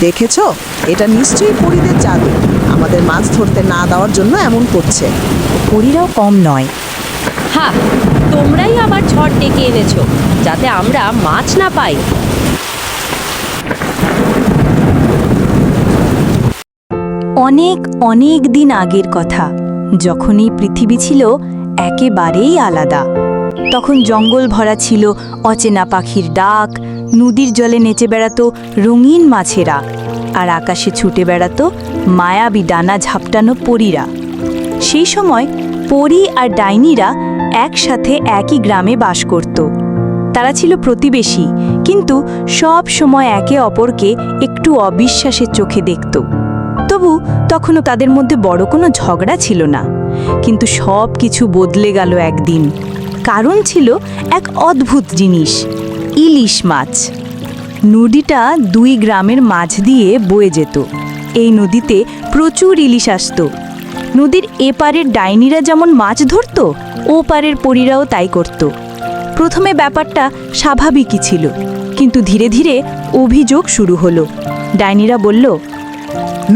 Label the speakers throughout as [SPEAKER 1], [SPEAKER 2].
[SPEAKER 1] দেখেছ? এটা নিশ্চয়ই পরিদের জাদু। আমাদের মাছ ধরতে না দেওয়ার জন্য এমন করছে।
[SPEAKER 2] পরীরাও কম নয়।
[SPEAKER 3] হা তোমরাই আবার ঝড় ডেকে এনেছো যাতে আমরা মাছ না পাই।
[SPEAKER 2] অনেক অনেক দিন আগের কথা। যখন এই পৃথিবী ছিল একেবারেই আলাদা। তখন জঙ্গল ভরা ছিল অচেনা পাখির ডাক, নদীর জলে নেচে বেড়াতো রঙিন মাছেরা, আর আকাশে ছুটে বেড়াতো মায়াবী ডানা ঝাপটানো পরীরা। সেই সময় পরী আর ডাইনিরা একসাথে একই গ্রামে বাস করত। তারা ছিল প্রতিবেশী, কিন্তু সব সময় একে অপরকে একটু অবিশ্বাসের চোখে দেখত। তবু তখনও তাদের মধ্যে বড় কোনো ঝগড়া ছিল না, কিন্তু সব কিছু বদলে গেল একদিন। কারণ ছিল এক অদ্ভুত জিনিস, ইলিশ মাছ। নদীটা দুই গ্রামের মাঝ দিয়ে বয়ে যেত। এই নদীতে প্রচুর ইলিশ আসতো। নদীর এপারের ডাইনিরা যেমন মাছ ধরত ও পারের পরীরাও তাই করত। প্রথমে ব্যাপারটা স্বাভাবিকই ছিল, কিন্তু ধীরে ধীরে অভিযোগ শুরু হলো। ডাইনিরা বলল,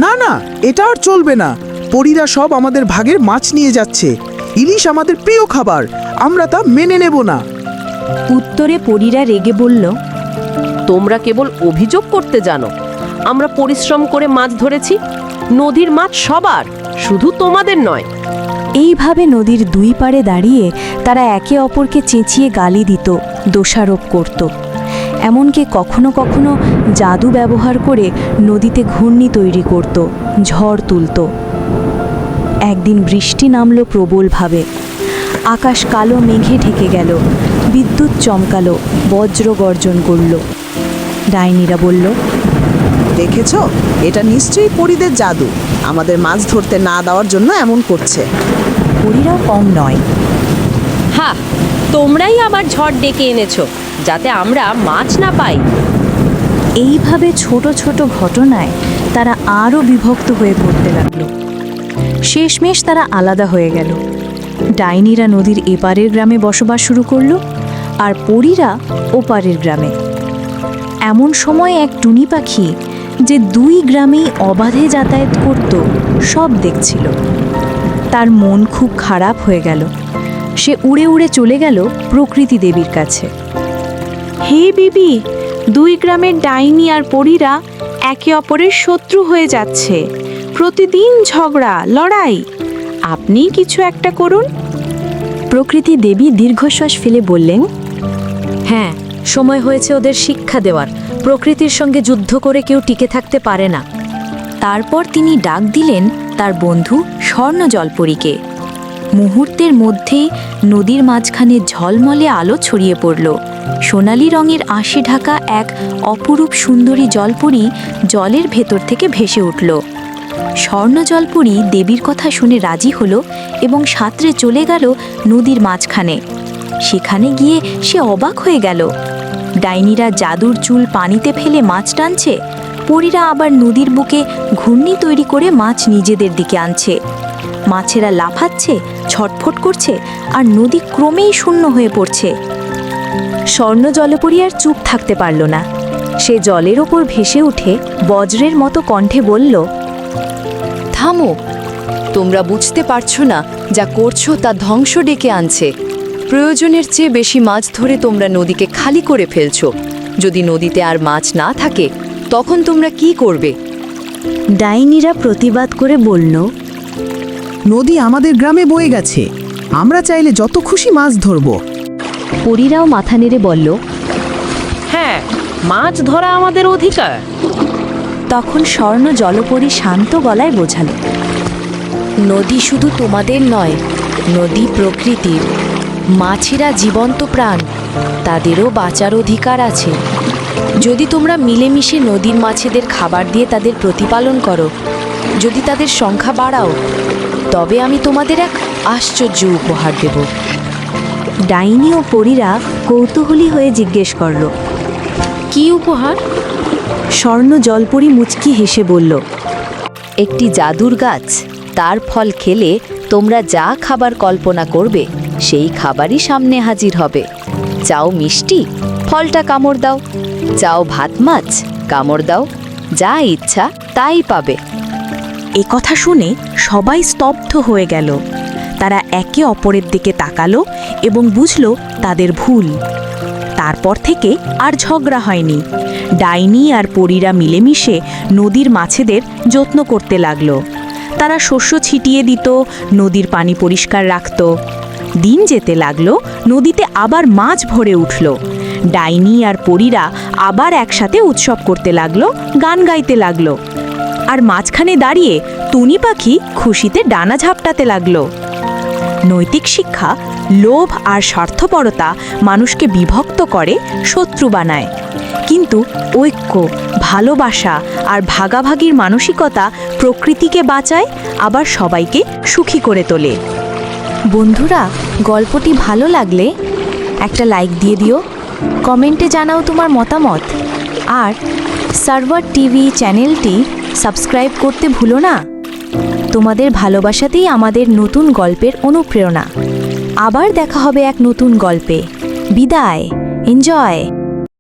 [SPEAKER 4] না না, এটা আর চলবে না। পরীরা সব আমাদের ভাগের মাছ নিয়ে যাচ্ছে। ইলিশ আমাদের প্রিয় খাবার। আমরা তা মেনে নেব না।
[SPEAKER 2] উত্তরে পরীরা রেগে বলল
[SPEAKER 3] তোমরা কেবল অভিযোগ করতে জানো আমরা পরিশ্রম করে মাছ ধরেছি নদীর মাছ সবার শুধু তোমাদের নয়।
[SPEAKER 2] এইভাবে নদীর দুই পাড়ে দাঁড়িয়ে তারা একে অপরকে চেঁচিয়ে গালি দিত দোষারোপ করত। এমনকি কখনো কখনো জাদু ব্যবহার করে নদীতে ঘূর্ণি তৈরি করত ঝড় তুলত। একদিন বৃষ্টি নামল প্রবলভাবে। আকাশ কালো মেঘে ঢেকে গেল বিদ্যুৎ চমকালো বজ্র গর্জন করল। ডাইনিরা বলল
[SPEAKER 1] দেখেছ? এটা নিশ্চয়ই পরিদের জাদু। আমাদের মাছ ধরতে না দেওয়ার জন্য এমন করছে।
[SPEAKER 2] পরীরাও কম নয়।
[SPEAKER 3] হা তোমরাই আমার ঝড় ডেকে এনেছো যাতে আমরা মাছ না পাই।
[SPEAKER 2] এইভাবে ছোট ছোট ঘটনায় তারা আরও বিভক্ত হয়ে পড়তে লাগল। শেষমেশ তারা আলাদা হয়ে গেল। ডাইনিরা নদীর এপারের গ্রামে বসবাস শুরু করল আর পরীরা ওপারের গ্রামে। এমন সময় এক টুনি পাখি যে দুই গ্রামেই অবাধে যাতায়াত করত, সব দেখছিল। তার মন খুব খারাপ হয়ে গেল। সে উড়ে উড়ে চলে গেল প্রকৃতি দেবীর কাছে।
[SPEAKER 5] হে বিবি, দুই গ্রামের ডাইনি আর পরীরা একে অপরের শত্রু হয়ে যাচ্ছে। প্রতিদিন ঝগড়া, লড়াই। আপনি কিছু একটা করুন।
[SPEAKER 2] প্রকৃতি দেবী দীর্ঘশ্বাস ফেলে বললেন হ্যাঁ সময় হয়েছে ওদের শিক্ষা দেওয়ার। প্রকৃতির সঙ্গে যুদ্ধ করে কেউ টিকে থাকতে পারে না। তারপর তিনি ডাক দিলেন তার বন্ধু স্বর্ণ জলপরীকে মুহূর্তের মধ্যেই নদীর মাঝখানে ঝলমলে আলো ছড়িয়ে পড়ল। সোনালি রঙের আশি ঢাকা এক অপরূপ সুন্দরী জলপরী জলের ভেতর থেকে ভেসে উঠল। স্বর্ণ জলপরী দেবীর কথা শুনে রাজি হলো এবং সাঁতরে চলে গেল নদীর মাঝখানে। সেখানে গিয়ে সে অবাক হয়ে গেল। ডাইনিরা জাদুর চুল পানিতে ফেলে মাছ টানছে, পরীরা আবার নদীর বুকে ঘূর্ণি তৈরি করে মাছ নিজেদের দিকে আনছে। মাছেরা লাফাচ্ছে, ছটফট করছে আর নদী ক্রমেই শূন্য হয়ে পড়ছে। স্বর্ণ জলপরী আর চুপ থাকতে পারল না। সে জলের ওপর ভেসে উঠে বজ্রের মতো কণ্ঠে বলল
[SPEAKER 6] থামো। তোমরা বুঝতে পারছ না যা করছ তা ধ্বংস ডেকে আনছে। প্রয়োজনের চেয়ে বেশি মাছ ধরে তোমরা নদীকে খালি করে ফেলছো। যদি নদীতে আর মাছ না থাকে তখন তোমরা কি করবে?
[SPEAKER 2] ডাইনিরা প্রতিবাদ করে বলল
[SPEAKER 4] নদী আমাদের গ্রামে বয়ে গেছে। আমরা চাইলে যত খুশি মাছ ধরবো।
[SPEAKER 2] পরীরাও মাথা নেড়ে বলল
[SPEAKER 3] হ্যাঁ মাছ ধরা আমাদের অধিকার।
[SPEAKER 2] তখন স্বর্ণ জলপরী শান্ত গলায় বোঝাল
[SPEAKER 6] নদী শুধু তোমাদের নয় নদী প্রকৃতির। মাছেরা জীবন্ত প্রাণ তাদেরও বাঁচার অধিকার আছে। যদি তোমরা মিলেমিশে নদীর মাছেদের খাবার দিয়ে তাদের প্রতিপালন করো যদি তাদের সংখ্যা বাড়াও তবে আমি তোমাদের এক আশ্চর্য উপহার দেব।
[SPEAKER 2] ডাইনি ও পরীরা কৌতূহলী হয়ে জিজ্ঞেস করল
[SPEAKER 3] কি উপহার?
[SPEAKER 2] স্বর্ণ জলপরি মুচকি হেসে বলল,
[SPEAKER 6] একটি জাদুর গাছ, তার ফল খেলে তোমরা যা খাবার কল্পনা করবে, সেই খাবারই সামনে হাজির হবে। চাও মিষ্টি, ফলটা কামড় দাও। চাও ভাত মাছ, কামড় দাও। যা ইচ্ছা, তাই পাবে।
[SPEAKER 2] এ কথা শুনে সবাই স্তব্ধ হয়ে গেল। তারা একে অপরের দিকে তাকালো এবং বুঝল তাদের ভুল। তারপর থেকে আর ঝগড়া হয়নি। ডাইনি আর পরীরা মিলেমিশে নদীর মাছেদের যত্ন করতে লাগল। তারা শস্য ছিটিয়ে দিত, নদীর পানি পরিষ্কার রাখত। দিন যেতে লাগল, নদীতে আবার মাছ ভরে উঠল। ডাইনি আর পরীরা আবার একসাথে উৎসব করতে লাগল, গান গাইতে লাগল। আর মাঝখানে দাঁড়িয়ে টুনি পাখি খুশিতে ডানা ঝাপটাতে লাগল। নৈতিক শিক্ষা, লোভ আর স্বার্থপরতা মানুষকে বিভক্ত করে, শত্রু বানায়। কিন্তু ঐক্য, ভালোবাসা আর ভাগাভাগির মানসিকতা প্রকৃতিকে বাঁচায়, আবার সবাইকে সুখী করে তোলে।
[SPEAKER 6] বন্ধুরা, গল্পটি ভালো লাগলে একটা লাইক দিয়ে দিও কমেন্টে জানাও তোমার মতামত। আর সার্ভার টিভি চ্যানেলটি সাবস্ক্রাইব করতে ভুলো না। তোমাদের ভালোবাসাতেই আমাদের নতুন গল্পের অনুপ্রেরণা। আবার দেখা হবে এক নতুন গল্পে। বিদায় এনজয়